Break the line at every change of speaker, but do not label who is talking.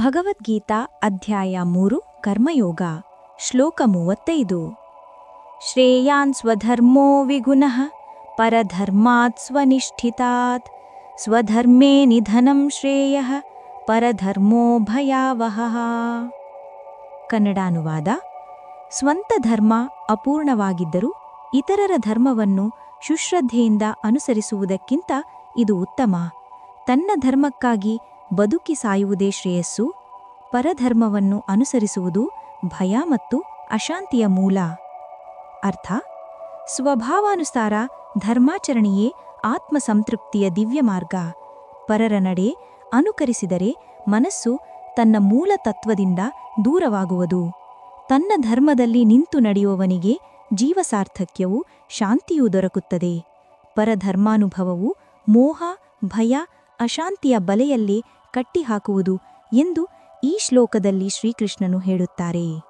ಭಗವದ್ಗೀತಾ ಅಧ್ಯಾಯ ಮೂರು, ಕರ್ಮಯೋಗ, ಶ್ಲೋಕ ಮೂವತ್ತೈದು. ಶ್ರೇಯಾನ್ ಸ್ವಧರ್ಮೋ ವಿಗುಣಃ ಪರಧರ್ಮಾತ್ ಸ್ವನಿಷ್ಠಿತಾತ್, ಸ್ವಧರ್ಮೇ ನಿಧನಂ ಶ್ರೇಯ, ಪರಧರ್ಮೋ ಭಯಾವಹ. ಕನ್ನಡಾನುವಾದ, ಸ್ವಂತ ಧರ್ಮ ಅಪೂರ್ಣವಾಗಿದ್ದರೂ ಇತರರ ಧರ್ಮವನ್ನು ಶುಶ್ರದ್ಧೆಯಿಂದ ಅನುಸರಿಸುವುದಕ್ಕಿಂತ ಇದು ಉತ್ತಮ. ತನ್ನ ಧರ್ಮಕ್ಕಾಗಿ ಬದುಕಿ ಸಾಯುವುದೇ ಶ್ರೇಯಸ್ಸು, ಪರಧರ್ಮವನ್ನು ಅನುಸರಿಸುವುದು ಭಯ ಮತ್ತು ಅಶಾಂತಿಯ ಮೂಲ. ಅರ್ಥ? ಸ್ವಭಾವಾನುಸಾರ ಧರ್ಮಾಚರಣೆಯೇ ಆತ್ಮಸಂತೃಪ್ತಿಯ ದಿವ್ಯ ಮಾರ್ಗ. ಪರರ ನಡೆ ಅನುಕರಿಸಿದರೆ ಮನಸ್ಸು ತನ್ನ ಮೂಲ ತತ್ವದಿಂದ ದೂರವಾಗುವುದು. ತನ್ನ ಧರ್ಮದಲ್ಲಿ ನಿಂತು ನಡೆಯುವವನಿಗೆ ಜೀವಸಾರ್ಥಕ್ಯವು ಶಾಂತಿಯೂ ದೊರಕುತ್ತದೆ. ಪರಧರ್ಮಾನುಭವವು ಮೋಹ, ಭಯ, ಅಶಾಂತಿಯ ಬಲೆಯಲ್ಲೇ ಕಟ್ಟಿಹಾಕುವುದು ಎಂದು ಈ ಶ್ಲೋಕದಲ್ಲಿ ಶ್ರೀಕೃಷ್ಣನು ಹೇಳುತ್ತಾರೆ.